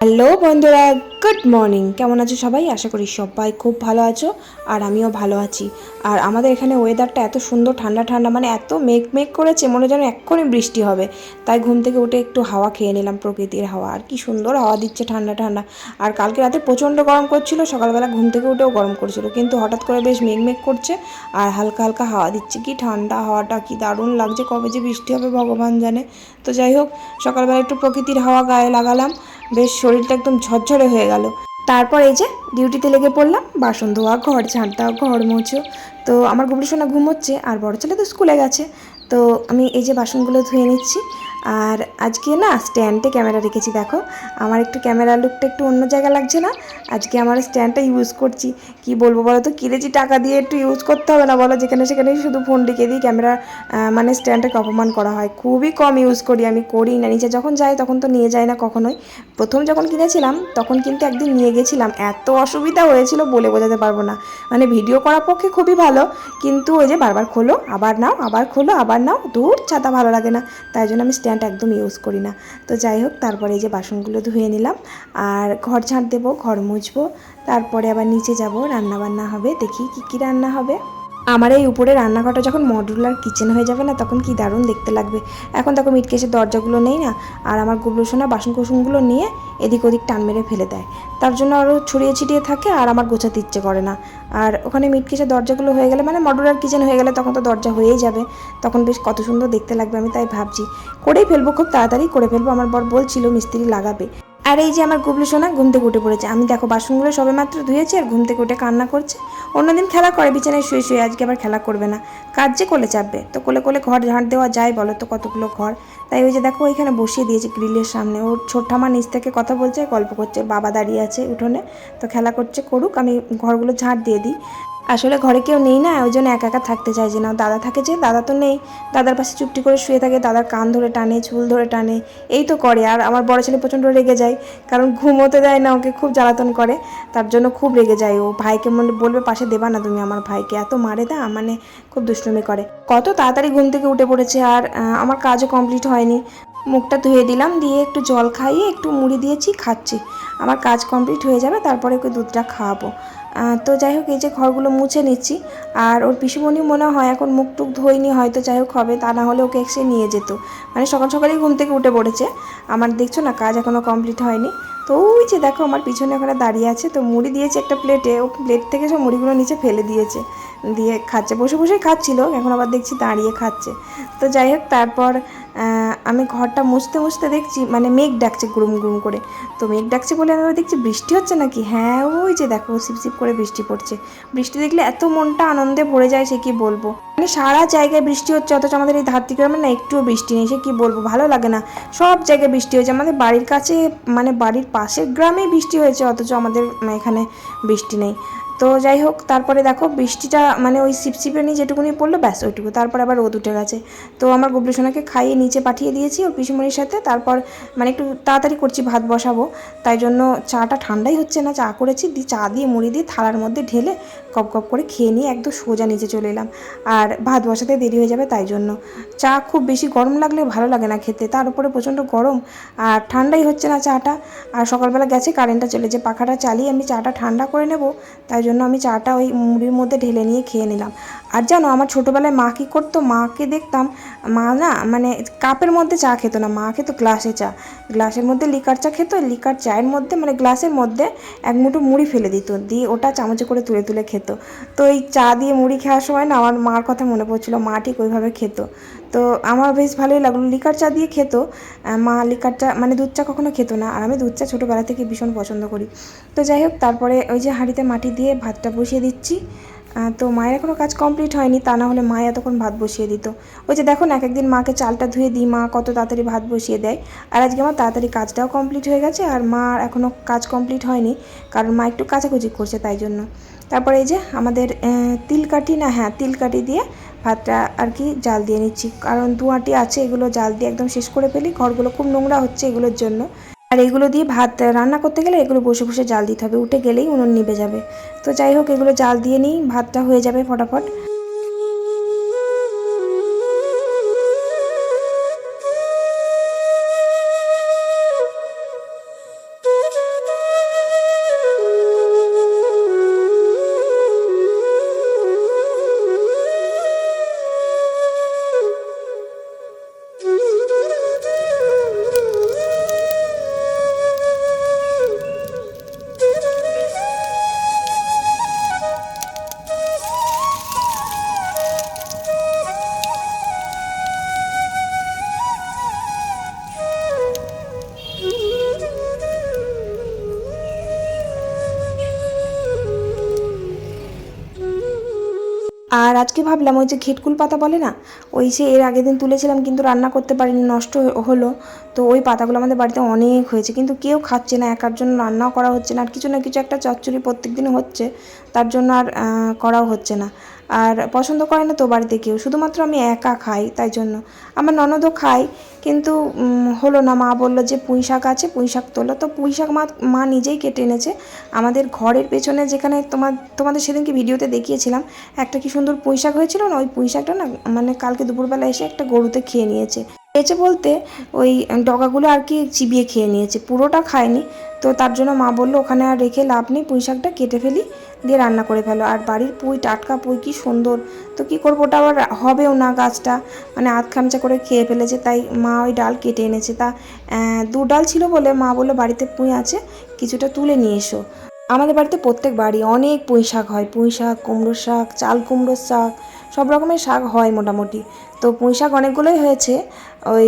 Hello বন্ধুরা good morning. কেমন আছো সবাই? আশা করি সবাই খুব ভালো আছো আর আমিও ভালো আছি। আর আমাদের এখানে ওয়েদারটা এত সুন্দর, ঠান্ডা ঠান্ডা মানে এত মেঘ মেঘ করেছে, মনে যেন এক্ষুনি বৃষ্টি হবে। তাই ঘুম থেকে উঠে একটু হাওয়া খেয়ে নিলাম, প্রকৃতির হাওয়া। আর কি সুন্দর হাওয়া দিচ্ছে ঠান্ডা ঠান্ডা। আর কালকে রাতে প্রচণ্ড গরম করছিল, সকালবেলা ঘুম থেকে উঠেও গরম করছিল। কিন্তু হঠাৎ করে বেশ মেঘ মেঘ করছে আর হালকা হালকা হাওয়া দিচ্ছে। কি ঠান্ডা হাওয়াটা, কি দারুণ লাগছে। কবে যে বৃষ্টি হবে ভগবান জানে। তো যাই হোক, সকালবেলা একটু প্রকৃতির হাওয়া গায়ে লাগালাম। বেশ শরীরটা একদম ঝরঝরে হয়ে গেল। তারপর এই যে ডিউটিতে লেগে পড়লাম, বাসন ধোয়া ঘর, ঝাঁট দেওয়া ঘর, মোছো। তো আমার গুবলি সোনা ঘুমোচ্ছে, আর বড় ছেলে তো স্কুলে গেছে। তো আমি এই যে বাসনগুলো ধুয়ে নিচ্ছি আর আজকে না স্ট্যান্ডে ক্যামেরা রেখেছি, দেখো। আমার একটু ক্যামেরা লুকটা একটু অন্য জায়গা লাগছে না? আজকে আমার স্ট্যান্ডটা ইউজ করছি। কি বলব বলো তো? কিনেছি টাকা দিয়ে একটু ইউজ করতে হবে না বলো? যেখানে সেখানে শুধু ফোন রেখে দিই ক্যামেরা মানে স্ট্যান্ডটাকে অপমান করা হয়। খুবই কম ইউজ করি আমি, করি না। নিচে যখন যাই তখন তো নিয়ে যাই না কখনোই। প্রথম যখন কিনেছিলাম, তখন কিন্তু একদিন নিয়ে গেছিলাম। এত অসুবিধা হয়েছিল বলে বোঝাতে পারব না। মানে ভিডিও করার পক্ষে খুবই ভালো, কিন্তু ওই যে বারবার খোলো, আবার নাও, আবার খোলো, আবার নাও দূর ছাতা ভালো লাগে না। তাই জন্য আমি স্ট্যান্ড একদম ইউজ করি না। তো যাই হোক, তারপরে এই যে বাসনগুলো ধুয়ে নিলাম। আর ঘর ঝাঁট দেবো, ঘর মুছবো। তারপরে আবার নিচে যাব রান্না বান্না হবে। দেখি কি কি রান্না হবে। আমার এই উপরে রান্নাঘরটা যখন মডুলার কিচেন হয়ে যাবে না, তখন কি দারুণ দেখতে লাগবে। এখন দেখো মিটকেসের দরজাগুলো নেই না, আর আমার গুবলো সোনা বাসন কোসনগুলো নিয়ে এদিক ওদিক টান মেরে ফেলে দেয়। তার জন্য আরও ছড়িয়ে ছিটিয়ে থাকে আর আমার গোছাতে ইচ্ছে করে না। আর ওখানে মিটকেসের দরজাগুলো হয়ে গেলে মানে মডুলার কিচেন হয়ে গেলে তখন তো দরজা হয়েই যাবে। তখন বেশ কত সুন্দর দেখতে লাগবে, আমি তাই ভাবছি। করেই ফেলব, খুব তাড়াতাড়ি করে ফেলব, আমার বর বলছিল মিস্ত্রি লাগাবে। আর এই যে আমার গুবলু সোনা ঘুম থেকে উঠে পড়েছে। আমি দেখো বাসনগুলো সবে মাত্র ধুয়েছি আর ঘুম থেকে উঠে কান্না করছে। অন্যদিন খেলা করে, বিছানায় শুয়ে শুয়ে আজকে আবার খেলা করবে না। কাজ যে কোলে চাপবে, তো কোলে কোলে ঘর ঝাঁট দেওয়া যায় বলো তো কতগুলো ঘর? তাই ওই যে দেখো ওইখানে বসিয়ে দিয়েছে গ্রিলের সামনে। ওর ছোট্ট ঠামা নিচ থেকে কথা বলছে, গল্প করছে, বাবা দাঁড়িয়ে আছে উঠোনে, তো খেলা করছে করুক, আমি ঘরগুলো ঝাঁট দিয়ে দিই। আসলে ঘরে কেউ নেই না, ওই জন্য একা একা থাকতে চাইছে না দাদা থাকে যে, দাদা তো নেই। দাদার পাশে চুপটি করে শুয়ে থাকে, দাদার কান ধরে টানে চুল ধরে টানে, এই তো করে। আর আমার বড় ছেলে প্রচণ্ড রেগে যায়, কারণ ঘুমোতে দেয় না, ওকে খুব জ্বালাতন করে, তার জন্য খুব রেগে যায় ও। ভাইকে মনে বলবে, পাশে দেবা না তুমি আমার ভাইকে। এত মারে দা মানে খুব দুষ্টুমি করে। কত তাড়াতাড়ি ঘুম থেকে উঠে পড়েছে, আর আমার কাজও কমপ্লিট হয়নি। মুখটা ধুয়ে দিলাম, দিয়ে একটু জল খাইয়ে, একটু মুড়ি দিয়েছি, খাচ্ছি। আমার কাজ কমপ্লিট হয়ে যাবে, তারপরে ওকে দুধটা খাওয়াবো। তো যাই হোক, এই যে ঘরগুলো মুছে নিচ্ছি। আর ওর পিসুমণি মনে হয় এখন মুখ টুক ধোয়নি, হয়তো যাই হোক হবে, তা না হলে ওকে এসে নিয়ে যেত। মানে সকাল সকালেই ঘুম থেকে উঠে পড়েছে। আমার দেখছ না, কাজ এখনও কমপ্লিট হয়নি। তো ওই যে দেখো, আমার পিছনে ওখানে দাঁড়িয়ে আছে। তো মুড়ি দিয়েছে একটা প্লেটে ও প্লেট থেকে সব মুড়িগুলো নিচে ফেলে দিয়েছে। দিয়ে খাচ্ছে, বসে বসেই খাচ্ছিল, এখন আবার দেখছি দাঁড়িয়ে খাচ্ছে। তো যাই হোক, তারপর আমি ঘরটা মুছতে মুছতে দেখছি মানে মেঘ ডাকছে গুরুম গুরুম করে। তো মেঘ ডাকছে বলে আমি দেখছি বৃষ্টি হচ্ছে নাকি? হ্যাঁ ওই যে দেখো সিপসিপ করে বৃষ্টি পড়ছে। বৃষ্টি দেখলে এত মনটা আনন্দে ভরে যায় সে কি বলব? মানে সারা জায়গায় বৃষ্টি হচ্ছে, অথচ আমাদের এই ধারতি গ্রামে না একটুও বৃষ্টি নেই, সে কি বলব? ভালো লাগে না। সব জায়গায় বৃষ্টি হয়েছে। আমাদের বাড়ির কাছে মানে বাড়ির পাশের গ্রামেই বৃষ্টি হয়েছে, অথচ আমাদের এখানে বৃষ্টি নেই। তো যাই হোক, তারপরে দেখো বৃষ্টিটা মানে ওই সিপসিপে নিয়ে যেটুকুনি পড়ল, ব্যাস ওইটুকু। তারপর আবার রোদ উঠে গেছে। তো আমার গুবলুসোনাকে খাইয়ে নিচে পাঠিয়ে দিয়েছি ওর পিসুমণির সাথে। তারপর মানে একটু তাড়াতাড়ি করছি ভাত বসাবো। তাই জন্য চাটা ঠান্ডাই হচ্ছে না, চা করেছি। দিয়ে চা দিয়ে মুড়ি দিয়ে থালার মধ্যে ঢেলে কপ কপ করে খেয়ে নিয়ে একদম সোজা নিচে চলে এলাম। আর ভাত বসাতে দেরি হয়ে যাবে তাই জন্য। চা খুব বেশি গরম লাগলে ভালো লাগে না খেতে। তার উপরে প্রচণ্ড গরম আর ঠান্ডাই হচ্ছে না চাটা। আর সকালবেলা গেছে, কারেন্টটা চলে। যে পাখাটা চালিয়ে আমি চাটা ঠান্ডা করে নেব, তাই জন্য আমি চাটা ওই মুড়ির মধ্যে ঢেলে নিয়ে খেয়ে নিলাম। আর জানো, আমার ছোটোবেলায় মা কী করতো? মাকে দেখতাম, মা না মানে কাপের মধ্যে চা খেতো না। মা খেতো গ্লাসে চা। গ্লাসের মধ্যে লিকার চা খেতো, লিকার চায়ের মধ্যে মানে গ্লাসের মধ্যে এক মুঠো মুড়ি ফেলে দিত। দিয়ে ওটা চামচে করে তুলে তুলে খেত। তো এই চা দিয়ে মুড়ি খাওয়ার সময় না, আমার মার কথা মনে পড়ছিল, মা ঠিক ওইভাবে খেত। তো আমার বেশ ভালোই লাগল। লিকার চা দিয়ে খেত। মা লিকার চা মানে দুধ চা কখনো খেত না। আর আমি দুধ চা ছোটোবেলা থেকে ভীষণ পছন্দ করি। তো যাই হোক, তারপরে ওই যে হাঁড়িতে মাটি দিয়ে ভাতটা বসিয়ে দিচ্ছি। তো মায়ের এখনও কাজ কমপ্লিট হয়নি, তা না হলে মা এতক্ষণ ভাত বসিয়ে দিত। ওই যে দেখো না এক একদিন মাকে চালটা ধুয়ে দিই, মা কত তাড়াতাড়ি ভাত বসিয়ে দেয়। আর আজকে আমার তাড়াতাড়ি কাজটাও কমপ্লিট হয়ে গেছে, আর মা এখনও কাজ কমপ্লিট হয়নি, কারণ মা একটু কাচাকুচি করছে তাই জন্য। তারপরে এই যে আমাদের তিল কাটি না হ্যাঁ তিল কাটি দিয়ে ভাতটা আর কি জাল দিয়ে নিচ্ছি। কারণ দুয়াটি আছে, এগুলো জাল দিয়ে একদম শেষ করে ফেলি, ঘরগুলো খুব নোংরা হচ্ছে এগুলোর জন্য। আর এগুলো দিয়ে ভাত রান্না করতে গেলে এগুলো বসে বসে জাল দিতে হবে। উঠে গেলেই উনুন নিভে যাবে। তো যাই হোক, এগুলো জাল দিয়ে নিই, ভাতটা হয়ে যাবে ফটাফট। আজকে ভাবলাম ওই যে ঘেটকুল পাতা বলে না, ওই যে এর আগের দিন তুলেছিলাম কিন্তু রান্না করতে পারিনি, নষ্ট হলো। তো ওই পাতাগুলো আমাদের বাড়িতে অনেক হয়েছে, কিন্তু কেউ খাচ্ছে না, একার জন্য রান্নাও করা হচ্ছে না, আর কিছু না কিছু একটা চচ্চড়ি প্রত্যেক দিন হচ্ছে, তার জন্য আর করাও হচ্ছে না। আর পছন্দ করে না তো বাড়িতে কেউ। শুধুমাত্র আমি একা খাই, তাই জন্য। আমার ননদও খাই কিন্তু হলো না, মা বলল যে পুঁই শাক আছে, পুঁই শাক তোলো। তো পুঁই শাক মা মা নিজেই কেটে এনেছে। আমাদের ঘরের পেছনে যেখানে তোমার, তোমাদের সেদিনকে ভিডিওতে দেখিয়েছিলাম, একটা কি সুন্দর পুঁই শাক হয়েছিল না? ওই পুঁই শাকটা না মানে কালকে দুপুরবেলা এসে একটা গরুতে খেয়ে নিয়েছে। খেয়েছে বলতে, ওই ডগাগুলো আর কি চিবিয়ে খেয়ে নিয়েছে। পুরোটা খায়নি। তো তার জন্য মা বলল, ওখানে আর রেখে লাভ নেই, পুঁই শাকটা কেটে ফেলি দিয়ে রান্না করে ফেলো। আর বাড়ির পুঁই, টাটকা পুঁই কি সুন্দর। তো কি করব, ওটা আবার হবেও না গাছটা। মানে আধ খামচা করে খেয়ে ফেলেছে, তাই মা ওই ডাল কেটে এনেছে। তা দু ডাল ছিল বলে মা বলল, বাড়িতে পুঁই আছে, কিছুটা তুলে নিয়ে এসো। আমাদের বাড়িতে প্রত্যেক বাড়ি অনেক পুঁই শাক হয়। পুঁই শাক কুমড়োর শাক, চাল কুমড়োর শাক, সব রকমের শাক হয় মোটামুটি। তো পুঁই শাক অনেকগুলোই হয়েছে। ওই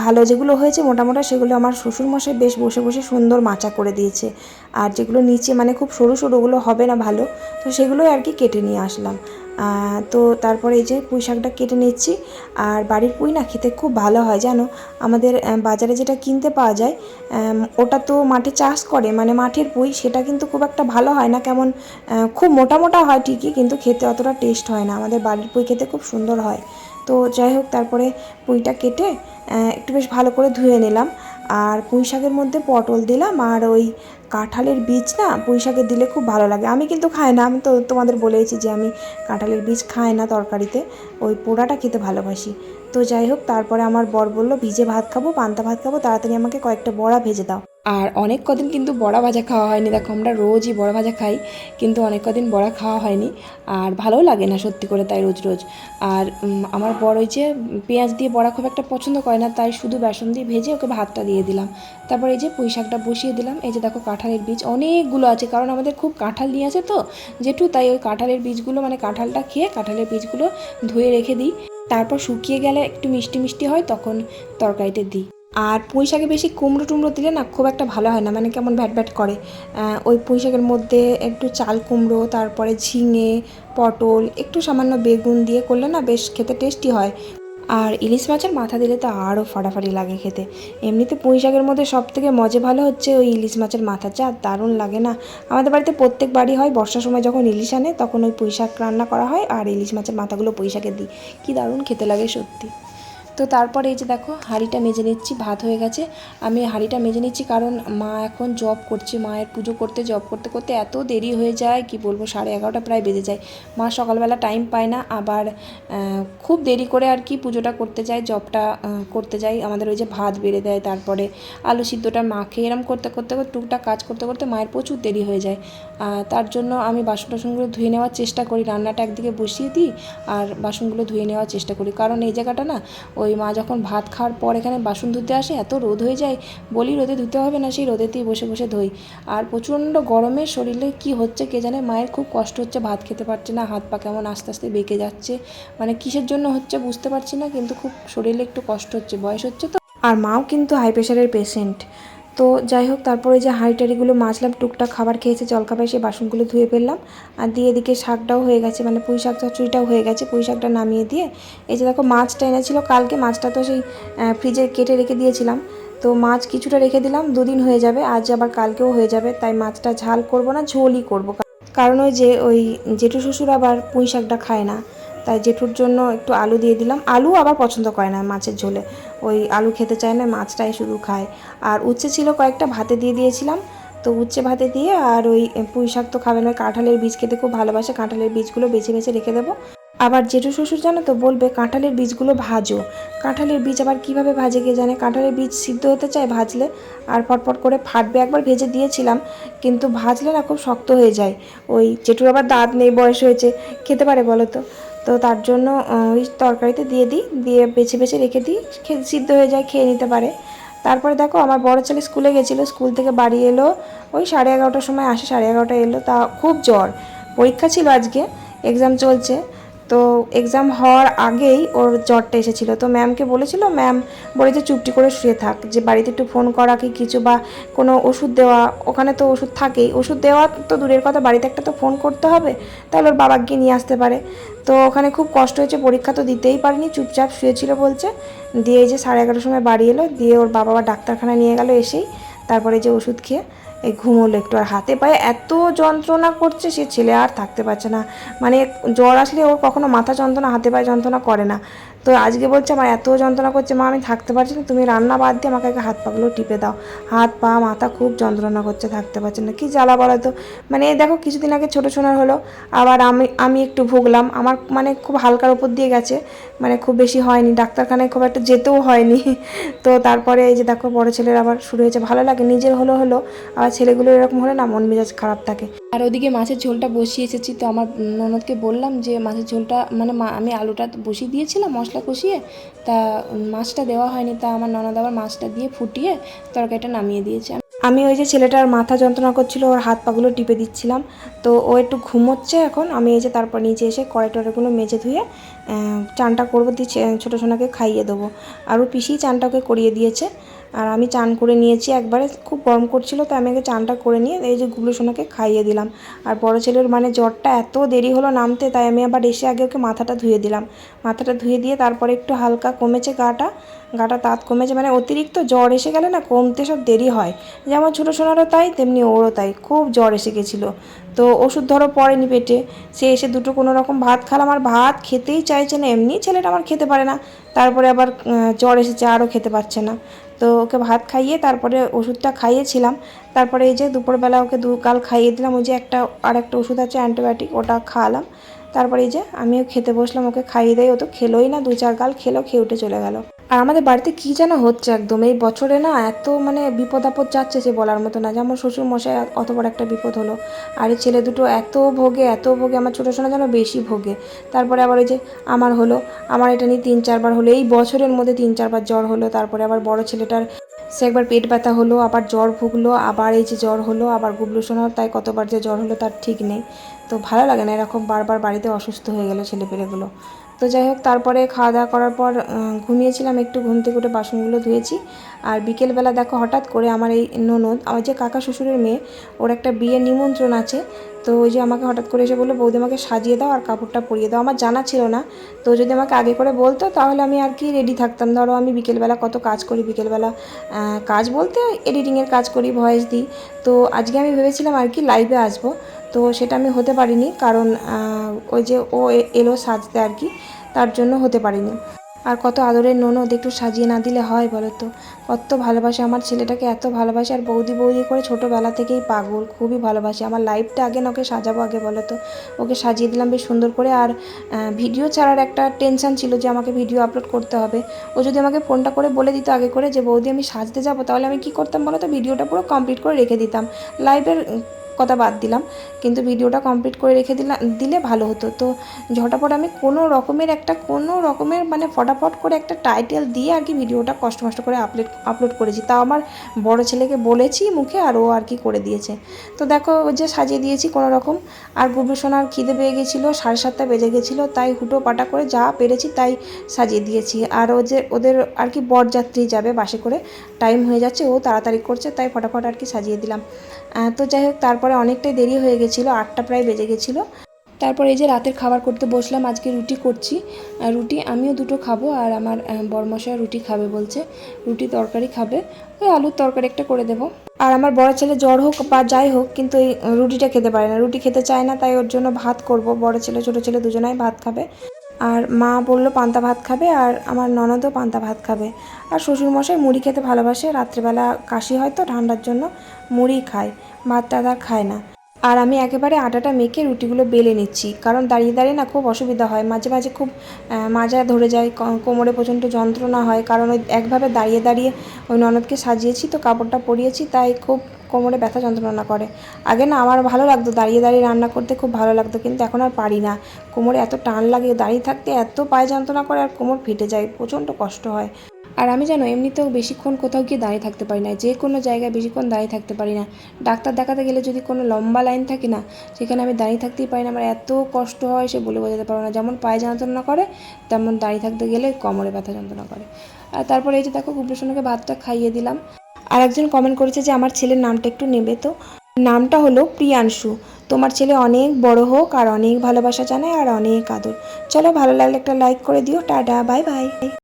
ভালো যেগুলো হয়েছে মোটামোটা সেগুলো আমার শ্বশুরমশাই বেশ বসে বসে সুন্দর মাচা করে দিয়েছে। আর যেগুলো নিচে মানে খুব সরু সরু ওগুলো হবে না ভালো। তো সেগুলোই আর কি কেটে নিয়ে আসলাম। তো তারপরে এই যে পুঁই শাকটা কেটে নিচ্ছি। আর বাড়ির পুঁই না খেতে খুব ভালো হয়, জানো? আমাদের বাজারে যেটা কিনতে পাওয়া যায় ওটা তো মাঠে চাষ করে। মানে মাঠের পুঁই সেটা কিন্তু খুব একটা ভালো হয় না। কেমন খুব মোটা মোটা হয় ঠিকই, কিন্তু খেতে অতটা টেস্ট হয় না। আমাদের বাড়ির পুঁই খেতে খুব সুন্দর হয়। তো যাই হোক, তারপরে পুঁইটা কেটে একটু বেশ ভালো করে ধুয়ে নিলাম। আর পুঁই শাকের মধ্যে পটল দিলাম, আর ওই কাঁঠালের বীজ না, পুঁই শাকে দিলে খুব ভালো লাগে। আমি কিন্তু খাই না, আমি তো তোমাদের বলেছি যে আমি কাঁঠালের বীজ খাই না তরকারিতে। ওই পোড়াটা খেতে ভালোবাসি। তো যাই হোক, তারপরে আমার বর বলল, ভিজে ভাত খাব, পান্তা ভাত খাব, তাড়াতাড়ি আমাকে কয়েকটা বড়া ভেজে দাও। আর অনেক কদিন কিন্তু বড়া ভাজা খাওয়া হয়নি। দেখো, আমরা রোজই বড়া ভাজা খাই, কিন্তু অনেক কদিন বড়া খাওয়া হয়নি। আর ভালোও লাগে না সত্যি করে তাই রোজ রোজ। আর আমার বড় ওই যে পেঁয়াজ দিয়ে বড়া খুব একটা পছন্দ করে না, তাই শুধু বেসন দিয়ে ভেজে ওকে ভাতটা দিয়ে দিলাম। তারপর এই যে পুঁই শাকটা বসিয়ে দিলাম, এই যে দেখো কাঁঠালের বীজ অনেকগুলো আছে, কারণ আমাদের খুব কাঁঠাল নিয়ে আছে তো, যেটু, তাই ওই কাঁঠালের বীজগুলো মানে কাঁঠালটা খেয়ে কাঁঠালের বীজগুলো ধুয়ে রেখে দিই। তারপর শুকিয়ে গেলে একটু মিষ্টি মিষ্টি হয়, তখন তরকারিতে দিই। আর পুঁই শাকে বেশি কুমড়ো টুমড়ো দিলে না খুব একটা ভালো হয় না মানে কেমন ভ্যাট ভ্যাট করে। ওই পুঁই শাকের মধ্যে একটু চাল কুমড়ো, তারপরে ঝিঙে, পটল, একটু সামান্য বেগুন দিয়ে করলে না বেশ খেতে টেস্টি হয়। আর ইলিশ মাছের মাথা দিলে তো আরও ফাটাফাটি লাগে খেতে। এমনিতে পুঁই শাকের মধ্যে সব থেকে মজা ভালো হচ্ছে ওই ইলিশ মাছের মাথা চা দারুণ লাগে না। আমাদের বাড়িতে প্রত্যেক বাড়ি হয়, বর্ষার সময় যখন ইলিশ আনে, তখন ওই পুঁই শাক রান্না করা হয়, আর ইলিশ মাছের মাথাগুলো পুঁই শাকে দিই। কী দারুণ খেতে লাগে সত্যি। তো তারপরে এই যে দেখো, হাঁড়িটা মেজে নিচ্ছি, ভাত হয়ে গেছে। আমি হাঁড়িটা মেজে নিচ্ছি কারণ মা এখন জব করছে, মায়ের পুজো করতে জব করতে করতে এত দেরি হয়ে যায়, কি বলব, সাড়ে এগারোটা প্রায় বেজে যায়। মা সকালবেলা টাইম পায় না, আবার খুব দেরি করে আর কি পুজোটা করতে যায় জবটা করতে যায় আমাদের ওই যে ভাত বেড়ে দেয়, তারপরে আলু সিদ্ধটা মাখে এরম করতে করতে করতে, টুকটাক কাজ করতে করতে মায়ের প্রচুর দেরি হয়ে যায়। তার জন্য আমি বাসন টাসনগুলো ধুয়ে নেওয়ার চেষ্টা করি, রান্নাটা একদিকে বসিয়ে দিই, আর বাসনগুলো ধুয়ে নেওয়ার চেষ্টা করি। কারণ এই জায়গাটা না, ওই মা যখন ভাত খাওয়ার পর এখানে বাসন ধুতে আসে, এত রোদ হয়ে যায়, বলি রোদে ধুতে হবে না, সেই রোদেতেই বসে বসে ধুই। আর প্রচণ্ড গরমে শরীরে কি হচ্ছে কে জানে, মায়ের খুব কষ্ট হচ্ছে, ভাত খেতে পারছে না, হাত পা কেমন আস্তে আস্তে বেঁকে যাচ্ছে। মানে কিসের জন্য হচ্ছে বুঝতে পারছি না, কিন্তু খুব শরীরে একটু কষ্ট হচ্ছে, বয়স হচ্ছে তো। আর মাও কিন্তু হাই প্রেশারের পেশেন্ট তো যাই হোক, তারপরে যে হাঁড়ি টাড়িগুলো মাজলাম, টুকটাক খাবার খেয়েছে জলখাবার সেই বাসনগুলো ধুয়ে ফেললাম। আর দিয়ে এদিকে শাকটাও হয়ে গেছে মানে পুঁই শাক চচ্চড়িটাও হয়ে গেছে, পুঁই শাকটা নামিয়ে দিয়ে। এই যে দেখো, মাছটা এনেছিল কালকে, মাছটা তো সেই ফ্রিজে কেটে রেখে দিয়েছিলাম। তো মাছ কিছুটা রেখে দিলাম, দুদিন হয়ে যাবে, আজ আবার কালকেও হয়ে যাবে, তাই মাছটা ঝাল করব না, ঝোলই করব। কারণ ওই যে ওই জেঠু শ্বশুর আবার পুঁই শাকটা খায় না, তাই জেঠুর জন্য একটু আলু দিয়ে দিলাম। আলু আবার পছন্দ করে না মাছের ঝোলে। ওই আলু খেতে চায় না, মাছটাই শুধু খায়। আর উচ্ছে ছিল কয়েকটা, ভাতে দিয়ে দিয়েছিলাম। তো উচ্ছে ভাতে দিয়ে আর ওই পুঁই শাক তো খাবে না, কাঁঠালের বীজ খেতে খুব ভালোবাসে, কাঁঠালের বীজগুলো বেছে বেছে রেখে দেবো। আবার জেঠু শ্বশুর জানো তো বলবে, কাঁঠালের বীজগুলো ভাজো। কাঁঠালের বীজ আবার কীভাবে ভাজে গিয়ে জানে? কাঁঠালের বীজ সিদ্ধ হতে চায় ভাজলে, আর ফটফট করে ফাটবে একবার ভেজে দিয়েছিলাম, কিন্তু ভাজলে না খুব শক্ত হয়ে যায়। ওই জেঠুর আবার দাঁত নেই, বয়স হয়েছে, খেতে পারে বলো তো? তো তার জন্য ওই তরকারিতে দিয়ে দিই, দিয়ে বেছে বেছে রেখে দিই সিদ্ধ হয়ে যায়, খেয়ে নিতে পারে। তারপরে দেখো, আমার বড় ছেলে স্কুলে গেছিল, স্কুল থেকে বাড়ি এলো, ওই সাড়ে এগারোটার সময় আসে, সাড়ে এগারোটা এলো, তা খুব জ্বর। পরীক্ষা ছিল আজকে এক্সাম চলছে তো এক্সাম হওয়ার আগেই ওর জ্বরটা এসেছিল। তো ম্যামকে বলেছিল ম্যাম বলেছে চুপটি করে শুয়ে থাক, যে বাড়িতে একটু ফোন করা কি কিছু বা কোনো ওষুধ দেওয়া, ওখানে তো ওষুধ থাকেই। ওষুধ দেওয়া তো দূরের কথা, বাড়িতে একটা তো ফোন করতে হবে, তাহলে ওর বাবাকে নিয়ে আসতে পারে। তো ওখানে খুব কষ্ট হয়েছে, পরীক্ষা তো দিতেই পারেনি, চুপচাপ শুয়েছিল বলছে। দিয়ে এই যে সাড়ে এগারোটার সময় বাড়ি এলো, দিয়ে ওর বাবা আবার ডাক্তারখানায় নিয়ে গেল এসেই, তারপরে যে ওষুধ খেয়ে এই ঘুমোলো একটু আর হাতে পায়ে এত যন্ত্রণা করছে সে ছেলে আর থাকতে পারছে না। মানে জ্বর আসলে ওর কখনো মাথা যন্ত্রণা, হাতে পায়ে যন্ত্রণা করে না। তো আজকে বলছে আমার এত যন্ত্রণা করছে। মা, আমি থাকতে পারছি না। তুমি রান্না বাদ দিয়ে আমাকে আগে হাত পাগুলো টিপে দাও। হাত, পা, মাথা খুব যন্ত্রণা করছে, থাকতে পারছে না। কী জ্বালা বলো তো? মানে দেখো, কিছুদিন আগে ছোটো সোনার হলো। আবার আমি আমি একটু ভুগলাম। আমার মানে খুব হালকার উপর দিয়ে গেছে। মানে খুব বেশি হয়নি। ডাক্তারখানায় খুব একটা যেতেও হয়নি। তো তারপরে এই যে দেখো, বড় ছেলের আবার শুরু হয়েছে। ভালো লাগে, নিজের হলো হলো। আবার ছেলেগুলো এরকম হলে না, মন মেজাজ খারাপ থাকে। আর ওদিকে মাছের ঝোলটা বসিয়ে এসেছি। তো আমার ননদকে বললাম যে মাছের ঝোলটা মানে আমি আলুটা বসিয়ে দিয়েছিলাম মশলা কষিয়ে। তা মাছটা দেওয়া হয়নি, তা আমার ননদ আবার মাছটা দিয়ে ফুটিয়ে তরকারিটা নামিয়ে দিয়েছে। আমি ওই যে ছেলেটার মাথা যন্ত্রণা করছিল, ওর হাত পাগুলো টিপে দিচ্ছিলাম। তো ও একটু ঘুমোচ্ছে এখন, আমি এই যে তারপর নিচে এসে কড়াই টড়াইগুলো মেজে ধুয়ে চানটা করব দিয়ে ছোটো সোনাকে খাইয়ে দেবো। আর ও পিসি চানটা ওকে করিয়ে দিয়েছে। আর আমি চান করে নিয়েছি, একবারে খুব গরম করছিল তো আমি আগে চানটা করে নিয়ে এই যে গুলো সোনাকে খাইয়ে দিলাম। আর বড় ছেলের মানে জ্বরটা এত দেরি হলো নামতে, তাই আমি আবার এসে আগে ওকে মাথাটা ধুয়ে দিলাম। মাথাটা ধুয়ে দিয়ে তারপরে একটু হালকা কমেছে গাটা গাটা তাঁত কমেছে মানে অতিরিক্ত জ্বর এসে গেলে না কমতে সব দেরি হয়। যেমন ছোটো সোনারও তাই, তেমনি ওরও তাই, খুব জ্বর এসে গেছিল। তো ওষুধ ধরো পড়েনি পেটে, সে এসে দুটো কোনো রকম ভাত খালাম, আর ভাত খেতেই চাইছে না, এমনি ছেলেটা আমার খেতে পারে না। তারপরে আবার জ্বর এসেছে, আরও খেতে পারছে না। তো ওকে ভাত খাইয়ে তারপরে ওষুধটা খাইয়েছিলাম। তারপরে এই যে দুপুরবেলা ওকে দু কাল খাইয়ে দিলাম, ওই যে একটা আর একটা ওষুধ আছে, অ্যান্টিবায়োটিক, ওটা খাওয়ালাম তারপরে এই যে আমিও খেতে বসলাম, ওকে খাইয়ে দেয় ও তো খেলোই না দু চার গাল খেলো, খেয়ে উঠে চলে গেল। আর আমাদের বাড়িতে কী যেন হচ্ছে একদম, এই বছরে না এত মানে বিপদ আপদ যাচ্ছে সে বলার মতো না। যেমন শ্বশুর মশাই অত বড় একটা বিপদ হলো, আর এই ছেলে দুটো এত ভোগে এত ভোগে, আমার ছোটো সোনা যেন বেশি ভোগে। তারপরে আবার ওই যে আমার হলো, আমার এটা নিয়ে তিন চারবার হলো, এই বছরের মধ্যে তিন চারবার জ্বর হলো। তারপরে আবার বড় ছেলেটার সে একবার পেট ব্যথা হলো, আবার জ্বর ভুগলো, আবার এই যে জ্বর হলো, আবার গুবলু সোনার তাই কতবার যে জ্বর হলো তার ঠিক নেই। তো ভালো লাগে না এরকম বারবার বাড়িতে অসুস্থ হয়ে গেলো ছেলেপেলেগুলো। তো যাই হোক, তারপরে খাওয়া দাওয়া করার পর ঘুমিয়েছিলাম, একটু ঘুম থেকে উঠে বাসনগুলো ধুয়েছি। আর বিকেলবেলা দেখো, হঠাৎ করে আমার এই ননদ, আমার যে কাকা শ্বশুরের মেয়ে, ওর একটা বিয়ে নিমন্ত্রণ আছে। তো ওই যে আমাকে হঠাৎ করে এসে বলল, বৌদি আমাকে সাজিয়ে দাও আর কাপড়টা পরিয়ে দাও। আমার জানা ছিল না। তো যদি আমাকে আগে করে বলতো, তাহলে আমি আর কি রেডি থাকতাম। ধরো আমি বিকেলবেলা কত কাজ করি বিকেলবেলা। কাজ বলতে এডিটিংয়ের কাজ করি ভয়েস দিই। তো আজকে আমি ভেবেছিলাম আর কি লাইভে আসব। তো সেটা আমি হতে পারিনি কারণ ওই যে ও এলো সাজতে আর কি, তার জন্য হতে পারিনি। আর কত আদরের ননদ একটু সাজিয়ে না দিলে হয় বলো তো কত ভালোবাসে আমার ছেলেটাকে, এত ভালোবাসে। আর বৌদি বৌদি করে ছোটোবেলা থেকেই পাগল, খুবই ভালোবাসে। আমার লাইফটা আগে না ওকে সাজাবো আগে বলো তো ওকে সাজিয়ে দিলাম বেশ সুন্দর করে। আর ভিডিও ছাড়ার একটা টেনশন ছিল যে আমাকে ভিডিও আপলোড করতে হবে। ও যদি আমাকে ফোনটা করে বলে দিত আগে করে যে, বৌদি আমি সাজতে যাব, তাহলে আমি কি করতাম বলো তো ভিডিওটা পুরো কমপ্লিট করে রেখে দিতাম। লাইভের কথা বাদ দিলাম। কিন্তু ভিডিওটা কমপ্লিট করে রেখে দিলাম দিলে ভালো হতো। তো ঝটাপট আমি কোনো রকমের একটা কোনো রকমের মানে ফটাফট করে একটা টাইটেল দিয়ে আর কি ভিডিওটা কষ্ট কষ্ট করে আপলোড আপলোড করেছি। তাও আমার বড় ছেলেকে বলেছি মুখে আর ও আর কি করে দিয়েছে। তো দেখো যে সাজিয়ে দিয়েছি কোনো রকম। আর সোনার খিদে পেয়ে গেছিল, সাড়ে সাতটা বেজে গেছিল, তাই হুটো পাটা করে যা পেরেছি তাই সাজিয়ে দিয়েছি। আর ও যে ওদের আর কি বরযাত্রী যাবে বাসে করে টাইম হয়ে যাচ্ছে, ও তাড়াতাড়ি করছে, তাই ফটাফট আর কি সাজিয়ে দিলাম। তো যাই হোক, তারপরে অনেকটাই দেরি হয়ে গেছিল, আটটা প্রায় বেজে গেছিল। তারপর এই যে রাতের খাবার করতে বসলাম, আজকে রুটি করছি। রুটি আমিও দুটো খাব আর আমার বরমশা রুটি খাবে বলছে। রুটি তরকারি খাবে, ওই আলুর তরকারি একটা করে দেবো। আর আমার বড় ছেলে জ্বর হোক বা যাই হোক, কিন্তু এই রুটিটা খেতে পারে না। রুটি খেতে চায় না, তাই ওর জন্য ভাত করব। বড় ছেলে, ছোটো ছেলে দুজনাই ভাত খাবে। আর মা বলল, পান্তা ভাত খাবে আর আমার ননদও পান্তা ভাত খাবে। আর শ্বশুরমশাই মুড়ি খেতে ভালোবাসে। রাত্রেবেলা কাশি হয় তো ঠান্ডার জন্য মুড়ি খায়, ভাত টাত আর খায় না। আর আমি একেবারে আটাটা মেখে রুটিগুলো বেলে নিচ্ছি, কারণ দাঁড়িয়ে দাঁড়িয়ে না খুব অসুবিধা হয়। মাঝে মাঝে খুব মাজা ধরে যায় কোমরে প্রচণ্ড যন্ত্রণা হয়, কারণ ওই একভাবে দাঁড়িয়ে দাঁড়িয়ে ওই ননদকে সাজিয়েছি তো, কাপড়টা পরিয়েছি, তাই খুব কোমরে ব্যথা যন্ত্রণা করে। আগে না আমার ভালো লাগতো, দাঁড়িয়ে দাঁড়িয়ে রান্না করতে খুব ভালো লাগতো, কিন্তু এখন আর পারি না। কোমরে এত টান লাগে, দাঁড়িয়ে থাকতে এত পায়ে যন্ত্রণা করে আর কোমর ফেটে যায়, প্রচণ্ড কষ্ট হয়। আর আমি জানো এমনিতেও বেশিক্ষণ কোথাও গিয়ে দাঁড়িয়ে থাকতে পারি না, যে কোনো জায়গায় বেশিক্ষণ দাঁড়িয়ে থাকতে পারি না। ডাক্তার দেখাতে গেলে যদি কোনো লম্বা লাইন থাকে না, সেখানে আমি দাঁড়িয়ে থাকতেই পারি না, আমার এত কষ্ট হয় সে বলে বোঝাতে পারব না। যেমন পায়ে যন্ত্রণা করে, তেমন দাঁড়িয়ে থাকতে গেলে কোমরে ব্যথা যন্ত্রণা করে। আর তারপরে এই যে দেখো গুপ্রসন্নকে ভাতটা খাইয়ে দিলাম। আর একজন কমেন্ট করেছে যে, আমার ছেলের নামটা একটু নেবে তো? নামটা হলো প্রিয়াংশু। তোমার ছেলে অনেক বড় হোক আর অনেক ভালোবাসা জানায় আর অনেক আদর। চলো ভালো লাগলে একটা লাইক করে দিও। Tata bye bye